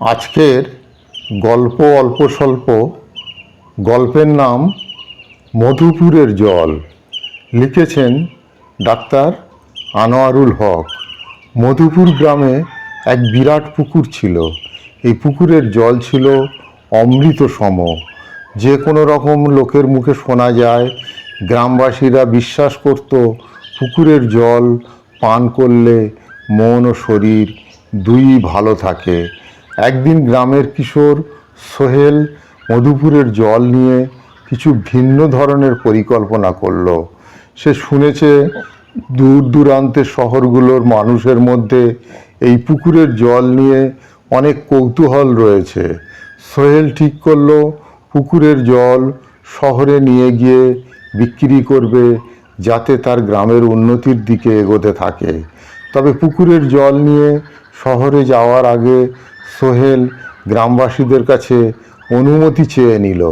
আজকের গল্প অল্প স্বল্প, গল্পের নাম মধুপুরের জল। লিখেছেন ডাক্তার আনোয়ারুল হক। মধুপুর গ্রামে এক বিরাট পুকুর ছিল। এই পুকুরের জল ছিল অমৃত সম যে কোনো রকম লোকের মুখে শোনা যায়, গ্রামবাসীরা বিশ্বাস করত পুকুরের জল পান করলে মন ও শরীর দুই ভালো থাকে। একদিন গ্রামের কিশোর সোহেল মধুপুরের জল নিয়ে কিছু ভিন্ন ধরনের পরিকল্পনা করল। সে শুনেছে, দূর দূরান্তের শহরগুলোর মানুষের মধ্যে এই পুকুরের জল নিয়ে অনেক কৌতূহল রয়েছে। সোহেল ঠিক করল, পুকুরের জল শহরে নিয়ে গিয়ে বিক্রি করবে যাতে তার গ্রামের উন্নতির দিকে এগোতে থাকে। তবে পুকুরের জল নিয়ে শহরে যাওয়ার আগে সোহেল গ্রামবাসীদের কাছে অনুমতি চেয়ে নিল।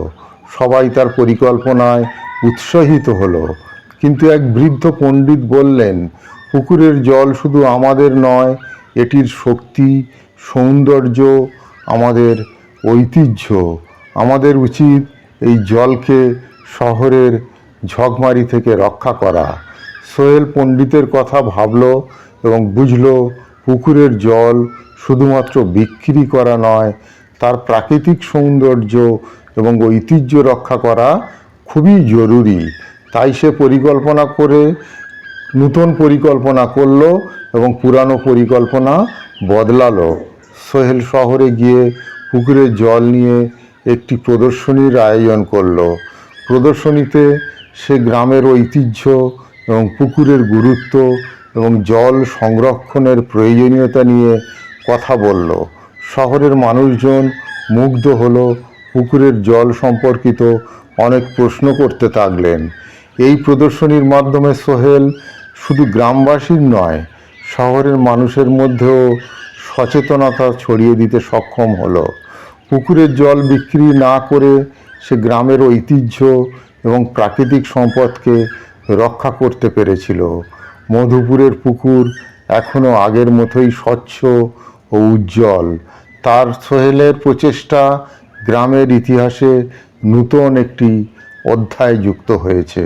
সবাই তার পরিকল্পনায় উৎসাহিত হলো। কিন্তু এক বৃদ্ধ পণ্ডিত বললেন, পুকুরের জল শুধু আমাদের নয়, এটির শক্তি, সৌন্দর্য, আমাদের ঐতিহ্য। আমাদের উচিত এই জলকে শহরের ঝকমারি থেকে রক্ষা করা। সোহেল পণ্ডিতের কথা ভাবলো এবং বুঝল পুকুরের জল শুধুমাত্র বিক্রি করা নয়, তার প্রাকৃতিক সৌন্দর্য এবং ঐতিহ্য রক্ষা করা খুবই জরুরি। তাই সে পরিকল্পনা করে, নূতন পরিকল্পনা করল এবং পুরানো পরিকল্পনা বদলালো। সোহেল শহরে গিয়ে পুকুরের জল নিয়ে একটি প্রদর্শনীর আয়োজন করল। প্রদর্শনীতে সে গ্রামের ঐতিহ্য এবং পুকুরের গুরুত্ব এবং জল সংরক্ষণের প্রয়োজনীয়তা নিয়ে কথা বলল। শহরের মানুষজন মুগ্ধ হলো, পুকুরের জল সম্পর্কিত অনেক প্রশ্ন করতে থাকলেন। এই প্রদর্শনীর মাধ্যমে সোহেল শুধু গ্রামবাসীর নয়, শহরের মানুষের মধ্যেও সচেতনতা ছড়িয়ে দিতে সক্ষম হলো। পুকুরের জল বিক্রি না করে সে গ্রামের ঐতিহ্য এবং প্রাকৃতিক সম্পদকে রক্ষা করতে পেরেছিল। মধুপুরের পুকুর এখনও আগের মতোই স্বচ্ছ ও উজ্জ্বল। তার সোহেলের প্রচেষ্টা গ্রামের ইতিহাসে নূতন একটি অধ্যায় যুক্ত হয়েছে।